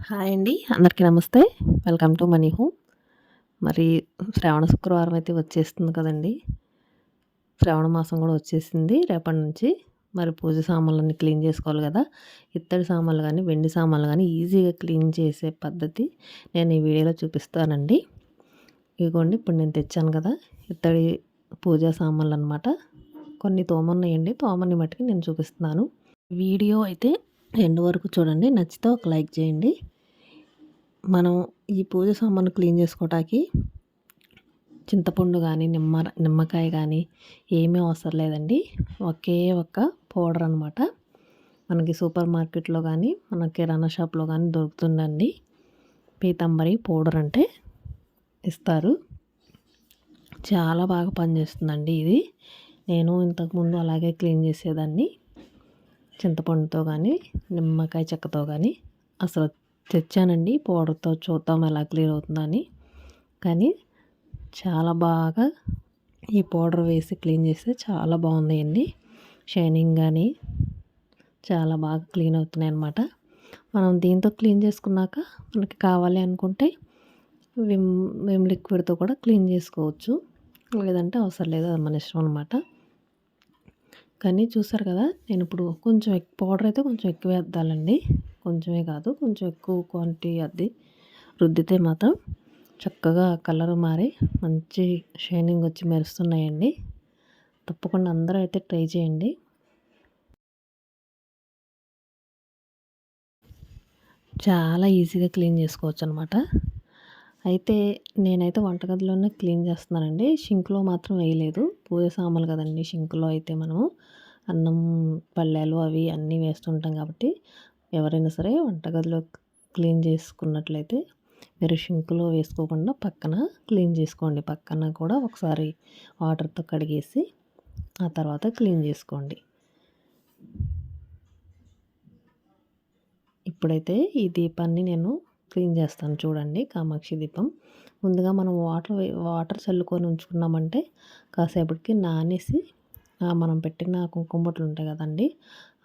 Hi అండి అందరికీ నమస్తే. Welcome to money home. మరి శ్రావణ శుక్రవారం అయితే వచ్చేస్తుంది కదండి. శ్రావణ మాసం కూడా వచ్చేసింది రేపటి నుంచి. మరి పూజ సామాన్లన్నీ క్లీన్ చేసుకోవాలి కదా. ఇత్తడి సామాన్లు కానీ వెండి సామాన్లు కానీ ఈజీగా క్లీన్ చేసే పద్ధతి నేను ఈ వీడియోలో చూపిస్తానండి. ఇదిగోండి ఇప్పుడు నేను తెచ్చాను కదా ఇత్తడి పూజా సామాన్లు అనమాట కొన్ని తోమన్నాయండి తోమని మట్టుకి నేను చూపిస్తున్నాను. వీడియో అయితే ఎండ్ వరకు చూడండి. నచ్చితే ఒక లైక్ చేయండి. మనం ఈ పూజ సామాను క్లీన్ చేసుకోవటానికి చింతపండు కానీ నిమ్మ నిమ్మకాయ కానీ ఏమీ అవసరం లేదండి. ఒకే ఒక్క పౌడర్ అనమాట మనకి సూపర్ మార్కెట్లో కానీ మన కిరాణా షాప్లో కానీ దొరుకుతుందండి. పీతంబరి పౌడర్ అంటే ఇస్తారు. చాలా బాగా పనిచేస్తుందండి ఇది. నేను ఇంతకుముందు అలాగే క్లీన్ చేసేదాన్ని. చింతపండుతో కానీ నిమ్మకాయ చెక్కతో కానీ అసలు తెచ్చానండి. పౌడర్తో చూద్దాం ఎలా క్లియర్ అవుతుందని. కానీ చాలా బాగా ఈ పౌడర్ వేసి క్లీన్ చేస్తే చాలా బాగున్నాయండి. షైనింగ్ కానీ చాలా బాగా క్లీన్ అవుతున్నాయి అన్నమాట. మనం దీంతో క్లీన్ చేసుకున్నాక మనకి కావాలి అనుకుంటే విమ్ విమ్ లిక్విడ్తో కూడా క్లీన్ చేసుకోవచ్చు. లేదంటే అవసరం లేదు అది మన ఇష్టం అనమాట కానీ చూసారు కదా నేను ఇప్పుడు కొంచెం పౌడర్ అయితే కొంచెం ఎక్కువ వేద్దాలండి కొంచెమే కాదు కొంచెం ఎక్కువ క్వాంటిటీ అది రుద్దితే మాత్రం చక్కగా కలర్ మారి మంచి షైనింగ్ వచ్చి మెరుస్తున్నాయండి. తప్పకుండా అందరూ అయితే ట్రై చేయండి. చాలా ఈజీగా క్లీన్ చేసుకోవచ్చు అనమాట అయితే నేనైతే వంటగదిలోనే క్లీన్ చేస్తున్నానండి. షింక్లో మాత్రం వేయలేదు. పూజ సామాన్లు కదండి షింక్లో అయితే మనము అన్నం పళ్ళాలు అవి అన్నీ వేస్తుంటాం కాబట్టి ఎవరైనా సరే వంటగదిలో క్లీన్ చేసుకున్నట్లయితే మీరు షింక్లో వేసుకోకుండా పక్కన క్లీన్ చేసుకోండి. పక్కన కూడా ఒకసారి వాటర్తో కడిగేసి ఆ తర్వాత క్లీన్ చేసుకోండి. ఇప్పుడైతే ఈ దీపాన్ని నేను క్లీన్ చేస్తాను చూడండి కామాక్షి దీపం. ముందుగా మనం వాటర్ వాటర్ చల్లుకొని ఉంచుకున్నామంటే కాసేపటికి నానేసి మనం పెట్టిన కుంకుమ బొట్లు ఉంటాయి కదండి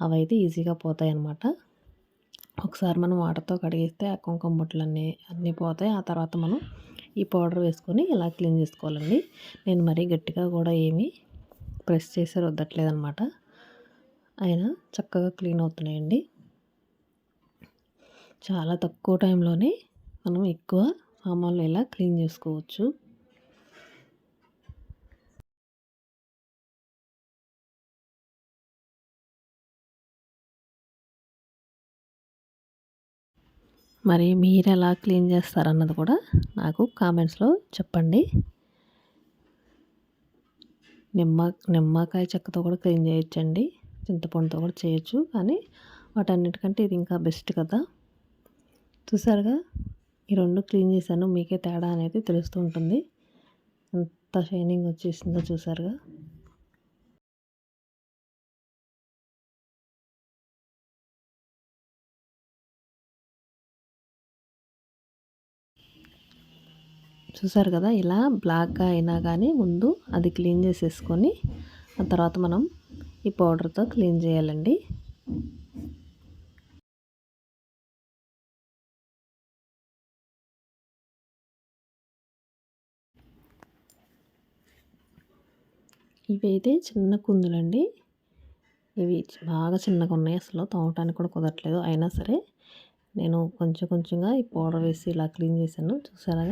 అవి అయితే ఈజీగా పోతాయి అన్నమాట ఒకసారి మనం వాటర్తో కడిగిస్తే ఆ కుంకుమ బొట్లు అన్నీ అన్నీ పోతాయి. ఆ తర్వాత మనం ఈ పౌడర్ వేసుకొని ఇలా క్లీన్ చేసుకోవాలండి. నేను మరీ గట్టిగా కూడా ఏమీ ప్రెస్ చేసి రుద్దట్లేదు అయినా చక్కగా క్లీన్ అవుతున్నాయండి. చాలా తక్కువ టైంలోనే మనం ఎక్కువ సామాన్లు ఇలా క్లీన్ చేసుకోవచ్చు. మరి మీరు ఎలా క్లీన్ చేస్తారన్నది కూడా నాకు కామెంట్స్లో చెప్పండి. నిమ్మ నిమ్మకాయ చెక్కతో కూడా క్లీన్ చేయొచ్చండి. చింతపండుతో కూడా చేయొచ్చు. కానీ వాటన్నిటికంటే ఇది ఇంకా బెస్ట్ కదా. చూసారుగా? ఈ రెండు క్లీన్ చేశాను. మీకే తేడా అనేది తెలుస్తూ ఉంటుంది. ఎంత షైనింగ్ వచ్చేసిందో చూసారుగా? చూసారు కదా ఇలా బ్లాక్గా అయినా కానీ ముందు అది క్లీన్ చేసేసుకొని ఆ తర్వాత మనం ఈ పౌడర్తో క్లీన్ చేయాలండి. ఇవి అయితే చిన్న కుందులండి. ఇవి బాగా చిన్నగా ఉన్నాయి అసలు తోమటానికి కూడా కుదరట్లేదు. అయినా సరే నేను కొంచెం కొంచెంగా ఈ పౌడర్ వేసి ఇలా క్లీన్ చేశాను. చూసారా?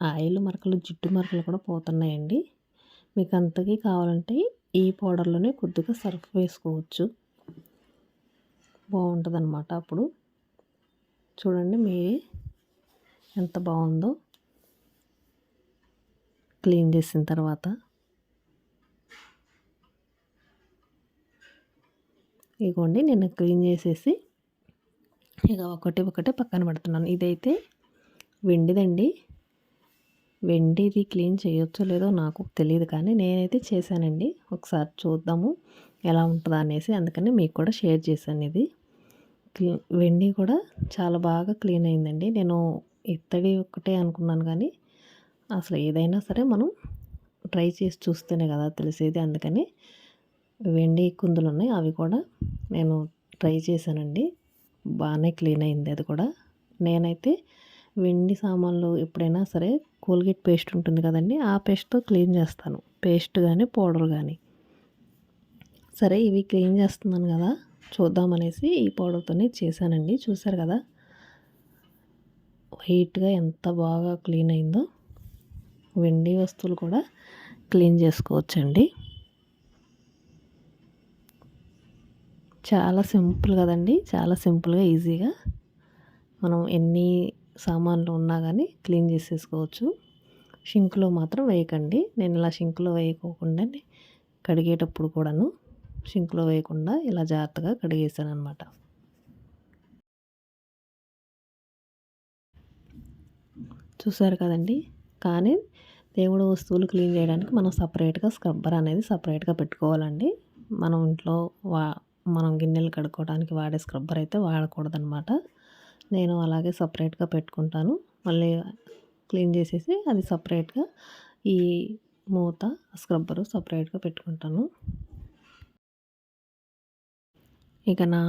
ఆయిల్ మరకలు జిడ్డు మరకలు కూడా పోతున్నాయండి. మీకు అంతకీ కావాలంటే ఈ పౌడర్లోనే కొద్దిగా సర్ఫ్ వేసుకోవచ్చు. బాగుంటుంది అనమాట అప్పుడు. చూడండి మీరే ఎంత బాగుందో. క్లీన్ చేసిన తర్వాత ఇగోండి నేను క్లీన్ చేసేసి ఇక ఒకటి ఒకటి పక్కన పెడుతున్నాను. ఇదైతే వెండిదండి. వెండిది క్లీన్ చేయొచ్చో లేదో నాకు తెలియదు కానీ నేనైతే చేశానండి. ఒకసారి చూద్దాము ఎలా ఉంటుందా అనేసి అందుకని మీకు కూడా షేర్ చేశాను ఇది. వెండి కూడా చాలా బాగా క్లీన్ అయిందండి. నేను ఇత్తడి ఒక్కటే అనుకున్నాను కానీ అసలు ఏదైనా సరే మనం ట్రై చేసి చూస్తేనే కదా తెలిసేది. అందుకని వెండి కుందులు ఉన్నాయి. అవి కూడా నేను ట్రై చేశానండి. బాగానే క్లీన్ అయింది అది కూడా. నేనైతే వెండి సామాన్లు ఎప్పుడైనా సరే కోల్గేట్ పేస్ట్ ఉంటుంది కదండి ఆ పేస్ట్తో క్లీన్ చేస్తాను. పేస్ట్ కానీ పౌడర్ కానీ సరే ఇవి క్లీన్ చేస్తున్నాను కదా చూద్దామనేసి ఈ పౌడర్తోనే చేశానండి. చూసారు కదా వైట్గా ఎంత బాగా క్లీన్ అయిందో. వెండి వస్తువులు కూడా క్లీన్ చేసుకోవచ్చండి. చాలా సింపుల్ కదండి. చాలా సింపుల్గా ఈజీగా మనం ఎన్ని సామాన్లు ఉన్నా కానీ క్లీన్ చేసేసుకోవచ్చు. షింక్లో మాత్రం వేయకండి. నేను ఇలా షింక్లో వేయకోకుండా కడిగేటప్పుడు కూడాను షింక్లో వేయకుండా ఇలా జాగ్రత్తగా కడిగేసాను అనమాట చూసారు కదండి? కానీ దేవుడు వస్తువులు క్లీన్ చేయడానికి మనం సపరేట్గా స్క్రబ్బర్ అనేది సపరేట్గా పెట్టుకోవాలండి. మనం ఇంట్లో వా మనం గిన్నెలు కడుక్కోవడానికి వాడే స్క్రబ్బర్ అయితే వాడకూడదనమాట. నేను అలాగే సపరేట్గా పెట్టుకుంటాను. మళ్ళీ క్లీన్ చేసేసి అది సపరేట్గా ఈ మూత స్క్రబ్బరు సపరేట్గా పెట్టుకుంటాను. ఇక నా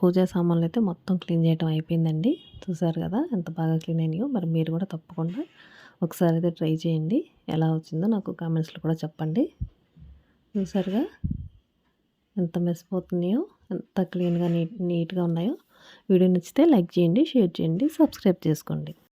పూజా సామాన్లు అయితే మొత్తం క్లీన్ చేయడం అయిపోయిందండి. చూసారు కదా ఎంత బాగా క్లీన్ అయినాయో. మరి మీరు కూడా తప్పకుండా ఒకసారి అయితే ట్రై చేయండి. ఎలా వచ్చిందో నాకు కామెంట్స్లో కూడా చెప్పండి. చూసారుగా? ఎంత మెసిపోతున్నాయో ఎంత క్లీన్గా నీట్ నీట్గా ఉన్నాయో. వీడియో నచ్చితే లైక్ చేయండి షేర్ చేయండి సబ్స్క్రైబ్ చేసుకోండి.